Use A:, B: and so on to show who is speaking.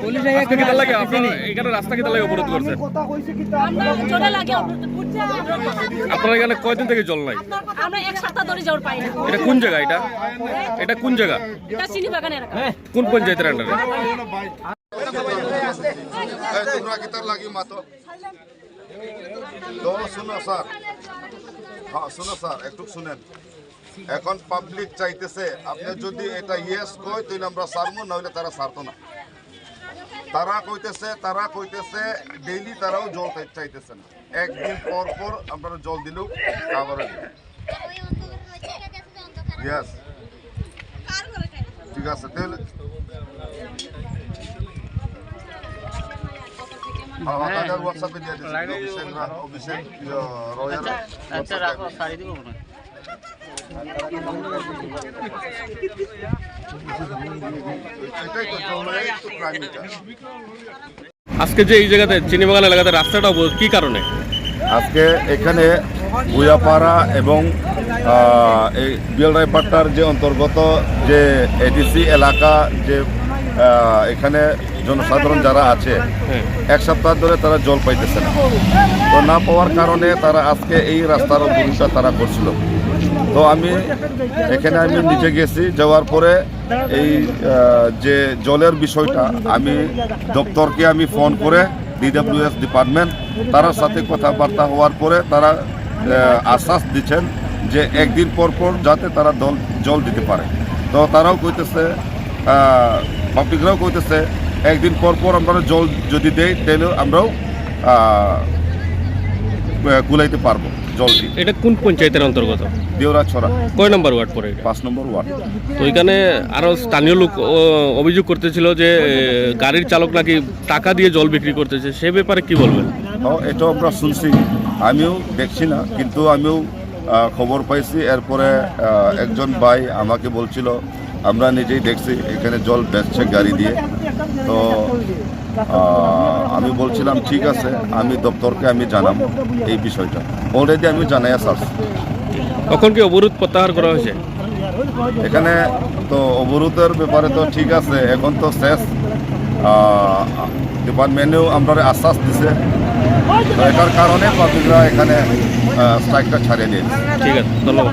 A: আপনারা এখানে রাস্তা কিতা লাগে অবরোধ করছেন?
B: আমরা জোরে লাগে অবরোধ করছি, অবরোধ করছি।
A: আপনারা এখানে কয়দিন থেকে জল নাই?
B: আমরা এক সপ্তাহ ধরে যাওয়ার পাই না।
A: এটা কোন জায়গা এটা? এটা কোন জায়গা?
B: এটা চিনি বাগানের এলাকা।
A: কোন পঞ্চায়েতের আন্ডারে
C: এই তোমরা কিতার লাগি মাতো। তো শুনো স্যার। হ্যাঁ শুনো স্যার একটু শুনেন। এখন পাবলিক চাইতেছে আপনি যদি এটা ইয়েস কই তাহলে আমরা সারবো নইলে তারা সারতো না। তারা কইতেছে তারা কইতেছে ডেইলি তারাও জল চাইতেছে না। একদিন পর পর আমরা জল দিলেও আবার ইয়েস ঠিক আছে তাহলে হ্যাঁ, তাদের হোয়াটসঅ্যাপে দিয়ে দিচ্ছি অভিষেক ইয়ে, রয়ের
D: আচ্ছা রাখো সারি দিব
A: আজকে যে এই জায়গাতে চিনিবাগান এলাকাতে রাস্তাটা কি কারণে?
C: আজকে এখানে ভুয়াপাড়া এবং এই বিয়েলরাইপাট্টার যে অন্তর্গত যে এডিসি এলাকা যে এখানে জনসাধারণ যারা আছে
A: হ্যাঁ।
C: এক সপ্তাহ ধরে তারা জল পাইতেছে না। তো না পাওয়ার কারণে তারা আজকে এই রাস্তার অবরোধটা তারা করছিল। তো আমি এখানে আমি নিচে গেছি, যাওয়ার পরে এই যে জলের বিষয়টা, আমি দপ্তরকে আমি ফোন করে ডিডাব্লিউএস ডিপার্টমেন্ট তার সাথে কথাবার্তা হওয়ার পরে তারা আশ্বাস দিচ্ছেন যে একদিন পর পর যাতে তারা জল জল দিতে পারে। তো তারাও কইতেছে পাবলিকরাও কইতেছে, একদিন পর পর আমরা জল যদি দেই, তাহলে আমরাও কুলাইতে পারব। জল
A: এটা কোন পঞ্চায়েতের অন্তর্গত?
C: দেওরা ছড়া।
A: কয় নম্বর ওয়ার্ড পরে
C: পাঁচ নম্বর ওয়ার্ড।
A: তো এখানে আরও স্থানীয় লোক অভিযোগ করতেছিল যে গাড়ির চালক নাকি টাকা দিয়ে জল বিক্রি করতেছে। সে ব্যাপারে কি বলবেন?
C: ও এটাও আমরা শুনছি। আমিও দেখছি না কিন্তু আমিও খবর পাইছি। এরপরে একজন ভাই আমাকে বলছিল আমরা নিজেই দেখছি এখানে জল বেচছে গাড়ি দিয়ে। তো আমি বলছিলাম ঠিক আছে আমি দপ্তরকে আমি জানাব এই বিষয়টা। অলরেডি আমি জানাই আসছি
A: কখন কি অবরোধ প্রত্যাহার করা হয়েছে?
C: এখানে তো অবরোধের ব্যাপারে তো ঠিক আছে এখন তো শেষ। ডিপার্টমেন্টেও আমরা আশ্বাস দিছে। তো এটার কারণে পাবলিকরা এখানে স্ট্রাইকটা ছাড়িয়ে দিয়েছে।
A: ঠিক আছে ধন্যবাদ।